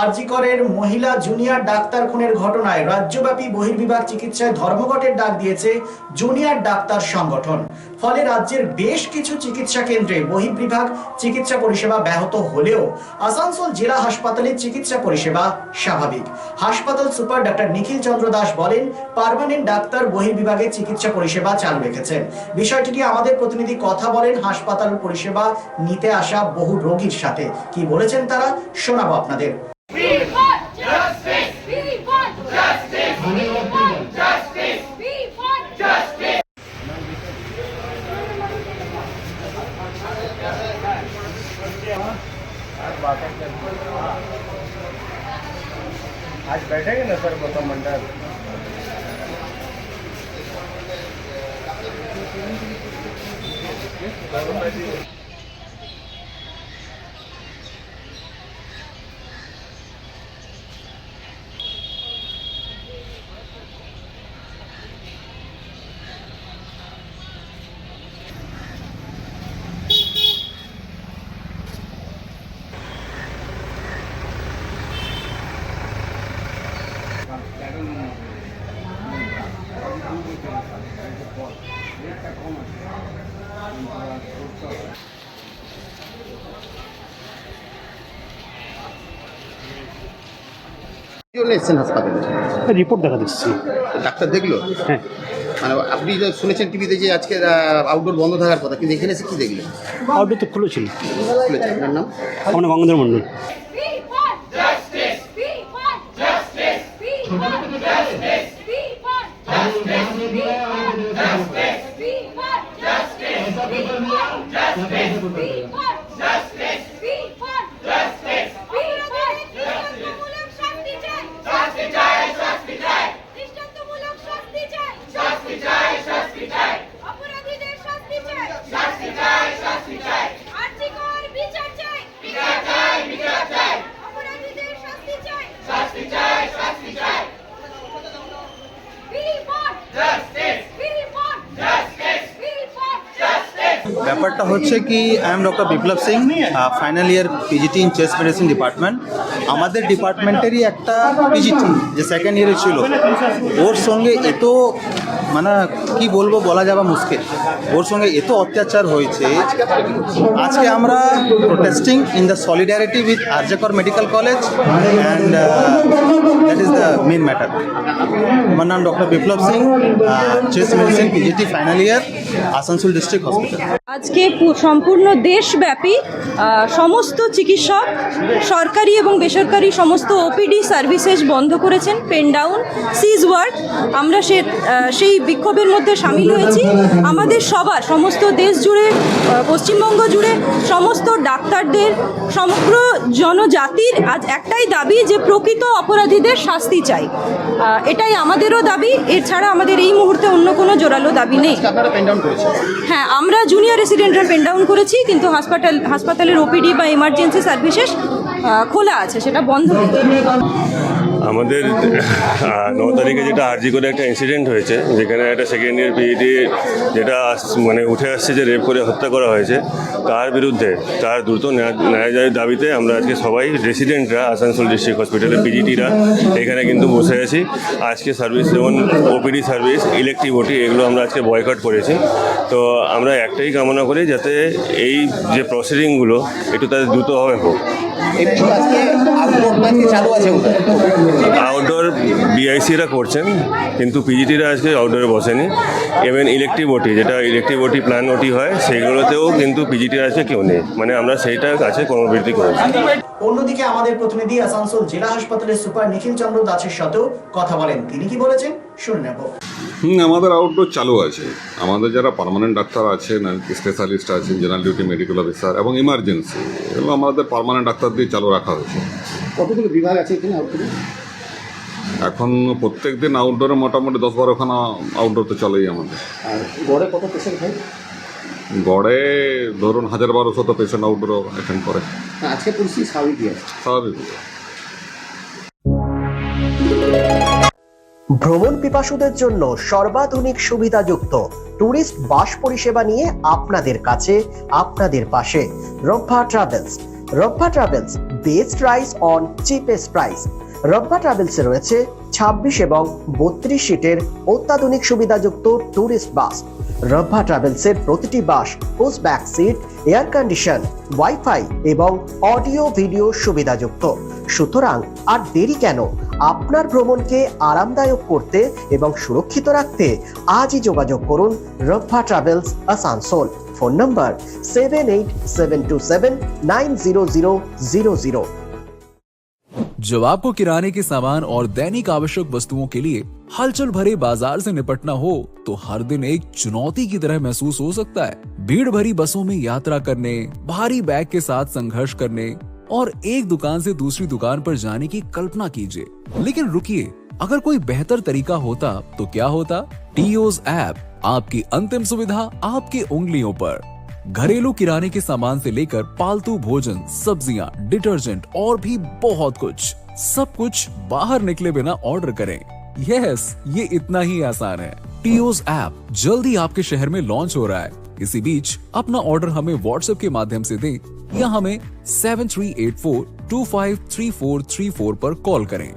আরজিকরের মহিলা junior doctor খুনের ঘটনায় রাজ্যব্যাপী বহির্বিভাগ চিকিৎসায় ধর্মঘটের ডাক দিয়েছে জুনিয়র ডাক্তার সংগঠন। ফলে রাজ্যের বেশ কিছু চিকিৎসা কেন্দ্রে বহির্বিভাগ চিকিৎসা পরিষেবা ব্যাহত হলেও আসানসোল জেলা হাসপাতালে চিকিৎসা পরিষেবা স্বাভাবিক। হাসপাতাল সুপার ডাক্তার নিখিল চন্দ্র দাস বলেন, পার্মানেন্ট ডাক্তার বহির্বিভাগে চিকিৎসা পরিষেবা চালু রেখেছেন। বিষয়টি নিয়ে আমাদের প্রতিনিধি কথা বলেন হাসপাতাল পরিষেবা নিতে আসা বহু রোগীর সাথে। কি বলেছেন তারা? শোনাবো আপনাদের। बैठेंगे ना सर मंडल জন্য এসেছেন হাসপাতালে? রিপোর্ট দেখা দিচ্ছি। ডাক্তার দেখল? হ্যাঁ। মানে আপনি যে শুনেছেন টিভিতে যে আজকে আউটডোর বন্ধ থাকার কথা কিন্তু এখানে এসে কি দেখলেন? আউটডোর তো খুলেছিল। খুলেছে। আপনার নাম? আমার গঙ্গাধর মণ্ডল। We want justice. ব্যাপারটা হচ্ছে কি I am doctor Biplab Singh final year PGT in chest medicine department আমাদের ডিপার্টমেন্টেরই একটা পিজিটি যে সেকেন্ড ইয়ারে ছিল। ওর সঙ্গে এত মানে কি বলব, বলা যাওয়া মুশকিল। ওর সঙ্গে এত অত্যাচার হয়েছে। আজকে আমরা protesting in the solidarity with RG Kar medical college and that main matter আমার নাম doctor Biplab Singh chest medicine PGT final year Asansol district hospital আজকে সম্পূর্ণ দেশব্যাপী সমস্ত চিকিৎসক, সরকারি এবং বেসরকারি সমস্ত ওপিডি সার্ভিসেস বন্ধ করেছেন পেন ডাউন সিজ ওয়ার্ক আমরা সে সেই বিক্ষোভের মধ্যে সামিল হয়েছি। আমাদের সবার, সমস্ত দেশ জুড়ে পশ্চিমবঙ্গ জুড়ে, সমস্ত ডাক্তারদের, সমগ্র জনজাতির আজ একটাই দাবি যে প্রকৃত অপরাধীদের শাস্তি চাই। আহ, এটাই আমাদেরও দাবি এছাড়া আমাদের এই মুহূর্তে অন্য কোনো জোরালো দাবি নেই। হ্যাঁ আমরা জুনিয়র রেসিডেন্টাল পেন ডাউন করেছি কিন্তু হাসপাতাল হাসপাতালের ওপিডি বা এমার্জেন্সি সার্ভিসেস খোলা আছে সেটা বন্ধ নেই আমাদের ন তারিখে যেটা আরজি করে একটা ইনসিডেন্ট হয়েছে, যেখানে একটা সেকেন্ড ইয়ার পিএইচডি যেটা মানে উঠে আসছে যে রেপ করে হত্যা করা হয়েছে, তার বিরুদ্ধে, তার দ্রুত ন্যায়- দাবিতে আমরা আজকে সবাই রেসিডেন্টরা আসানসোল ডিস্ট্রিক্ট হসপিটালের পিজিটিরা এখানে কিন্তু বসে আছি। আজকে সার্ভিস যেমন ওপিডি সার্ভিস ইলেকট্রিক ওটি এগুলো আমরা আজকে বয়কট করেছি। তো আমরা একটাই কামনা করি যাতে এই যে প্রসিডিংগুলো একটু তাদের দ্রুতভাবে হোক। আজকে আউটডোর চালু আছে আউটডোর বিআইসিরা করছেন কিন্তু পিজিটিরা আজকে আউটডোরে বসেনি। ইভেন ইলেকট্রিক ওটি যেটা ইলেকট্রিক ওটি প্ল্যান ওটি হয় সেগুলোতেও কিন্তু পিজিটির আজকে কেউ নেই। মানে আমরা সেইটা কাছে কর্মবৃদ্ধি করেছি। অন্যদিকে আমাদের প্রতিনিধি আসানসোল জেলা হাসপাতালের সুপার নিখিল চন্দ্র দাসের সাথেও কথা বলেন। তিনি কি বলেছেন? শুনে নেব। হুম আমাদের আউটডোর চালু আছে। আমাদের যারা পার্মানেন্ট ডাক্তার আছেন স্পেশালিস্ট আছেন জেনারেল ডিউটি মেডিকেল অফিসার এবং ইমার্জেন্সি এগুলো আমাদের পার্মানেন্ট ডাক্তার দিয়ে চালু রাখা হয়েছে। কতগুলো বিভাগ আছে এখানে আউটডোরে এখন প্রত্যেক দিন আউটডোরে মোটামুটি দশ বারোখানা আউটডোর তো চলেই আমাদের। আর গড়ে কত পেশেন্ট হয়? গড়ে ধরুন হাজার বারোশো তো পেশেন্ট আউটডোর অ্যাটেন্ড করে আজকে পরিস্থিতি স্বাভাবিকই আছে। স্বাভাবিক ভ্রমণ পিপাসুদের জন্য সর্বাধুনিক সুবিধাযুক্ত ট্যুরিস্ট বাস পরিষেবা নিয়ে আপনাদের কাছে আপনাদের পাশে। Rambha travels Rabba travels best price on cheapest price Rabba ট্রাভেলসে রয়েছে ছাব্বিশ এবং বত্রিশ সিটের অত্যাধুনিক সুবিধাযুক্ত ট্যুরিস্ট বাস রব্বা ট্রাভেলসের প্রতিটি bus push back seat air condition wifi এবং অডিও ভিডিও সুবিধাযুক্ত। সুতরাং আর দেরি কেন? আপনার ভ্রমণকে আরামদায়ক করতে এবং সুরক্ষিত রাখতে আজই যোগাযোগ করুন Rabba travels Asansol. Phone number seven eight seven two seven nine zero zero zero zero जब आपको किराने के सामान और दैनिक आवश्यक वस्तुओं के लिए हलचल भरे बाज़ार से निपटना हो तो हर दिन एक चुनौती की तरह महसूस हो सकता है। भीड़ भरी बसों में यात्रा करने, भारी बैग के साथ संघर्ष करने और एक दुकान से दूसरी दुकान पर जाने की कल्पना कीजिए। लेकिन रुकिए, अगर कोई बेहतर तरीका होता तो क्या होता? टीओज ऐप। आपकी अंतिम सुविधा आपकी उंगलियों पर। घरेलू किराने के सामान से लेकर पालतू भोजन, सब्ज़ियाँ, डिटर्जेंट और भी बहुत कुछ। सब कुछ बाहर निकले बिना ऑर्डर करें। यस, ये इतना ही आसान है। टीओज ऐप जल्दी आपके शहर में लॉन्च हो रहा है। इसी बीच अपना ऑर्डर हमें व्हाट्सएप के माध्यम से दें या हमें seven three eight four two five three four three four पर कॉल करें।